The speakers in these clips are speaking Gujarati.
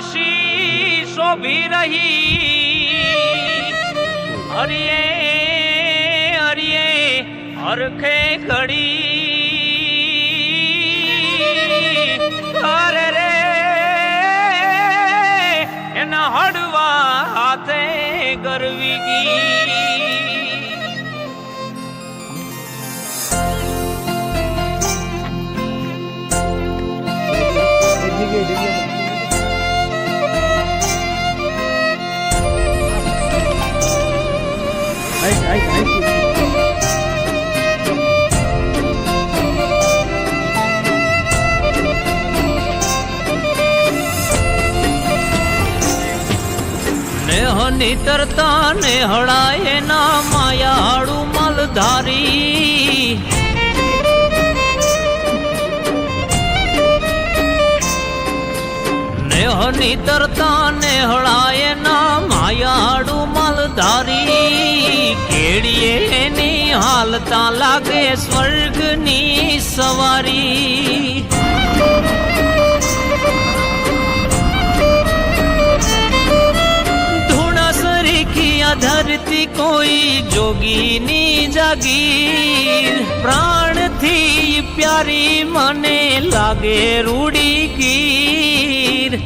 તિલક શોભી રહી. હરિયે હરિયે હરખે ઘડી. અરે રે એના હળવા હાથે ગરવી ગઈ નેહની તરતા ને હળાય ના માયાળું મલધારી. નેહની તરતા ને હળાય ના માયાળું મલધારી. કેળીએ એની હાલતા લાગે સ્વર્ગની સવારી. ધરતી કોઈ જોગીની જાગીર. પ્રાણથી પ્યારી મને લાગે રૂડી ગીર.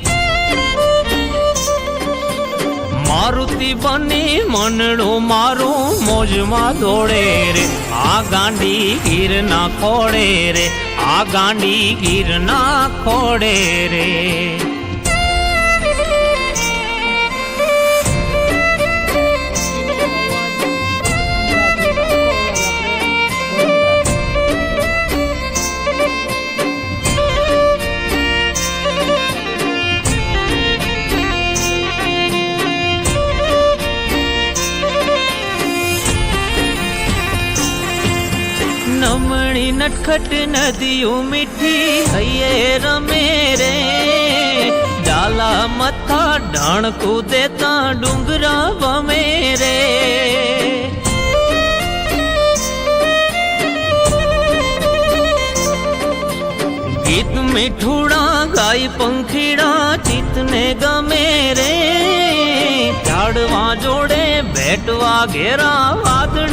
મારુતિ બની મનડું મારું મોજમાં દોડે રે. આ ગાંડી ગીર ના ખોડે રે. આ ગાંડી ગીર ના ખોડે રે. નટખટ નદીઓ મીઠી હૈયે રમે રે. ડાલા મથા ઢાણ કૂદેતા ડુંગરા વમે રે. ગીત મીઠુડા ગાય પંખીડા ચિતને ગમે રે. ઝાડવા જોડે ભેટવા ઘેરા વાદળા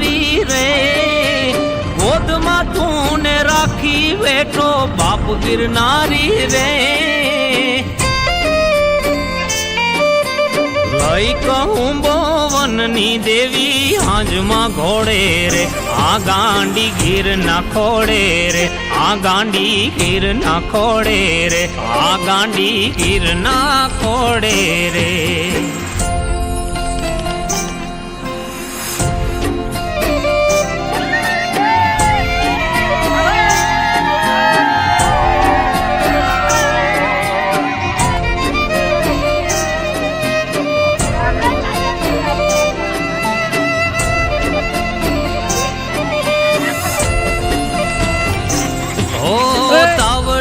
દેનારી રે. ગોદમાં તું ને રાખી બેઠો બાપ ગિરનારી રે. લઈ કહું બોવનની દેવી હાજમાં ઘોડે રે. આ ગાંડી ગીર ના ખોડે રે. આ ગાંડી ગીર ના ખોડે રે. આ ગાંડી ગીર ના ખોડે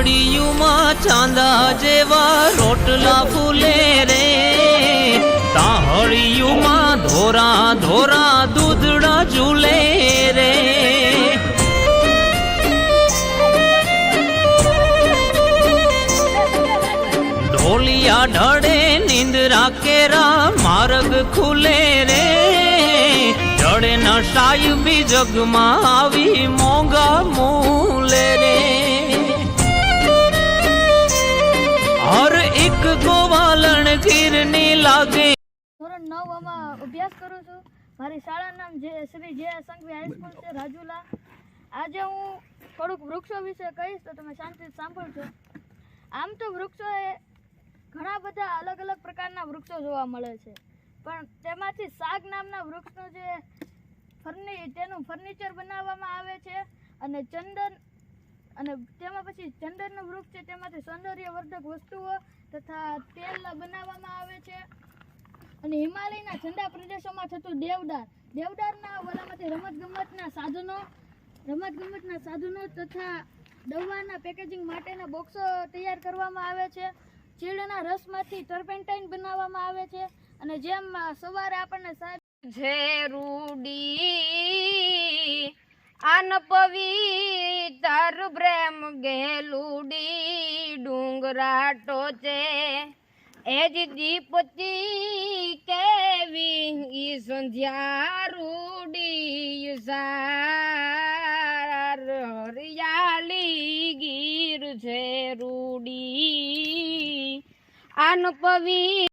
તાવડિયુમાં ચાંદા જેવા રોટલા ફૂલે રે. તાહળિયુંમાં ધોરા ધોરા દૂધડા ઝૂલે રે. ઢોલિયા ઢળે, નિંદરા કેરા માર્ગ ખુલે રે. જડે નશાય બી જગમાં આવી મોંઘા મૂલે રે. ગીરની લાગે. ધોરણ નવમાં અભ્યાસ કરું છું. મારી શાળાનું નામ જે શ્રી જે સંઘવી હાઈસ્કૂલ છે, રાજુલા. આજે હું થોડુંક વૃક્ષો વિશે કહીશ તો તમે શાંતિ સાંભળજો. આમ તો વૃક્ષો એ ઘણા બધા અલગ અલગ પ્રકારના વૃક્ષો જોવા મળે છે. પણ તેમાંથી સાગ નામના વૃક્ષનું જે ફર્નિ, તેનું ફર્નિચર બનાવવામાં આવે છે અને ચંદન અને તેમાં પછી ચંદનનું વૃક્ષ છે. તેમાંથી સૌંદર્યવર્ધક વસ્તુઓ તથા તેલ બનાવવામાં આવે છે. અને હિમાલયના ઠંડા પ્રદેશોમાં થતું દેવદાર, દેવદારના ઓલામાંથી રમતગમતના સાધનો રમતગમતના સાધનો તથા દવાના પેકેજિંગ માટેના બોક્સો તૈયાર કરવામાં આવે છે. ચીડના રસમાંથી ટર્પેન્ટાઇન બનાવવામાં આવે છે. અને જેમ સવારે આપણને સાહેબ છે રૂડી આન પવિત્ર પ્રેમ ગેલુડી ડુંગરા છે. એ જ દીપતી કેવી સંધ્યા રૂડી સાર. હરિયાળી ગીર છે રૂડી. અનુપવી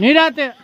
નિરાતે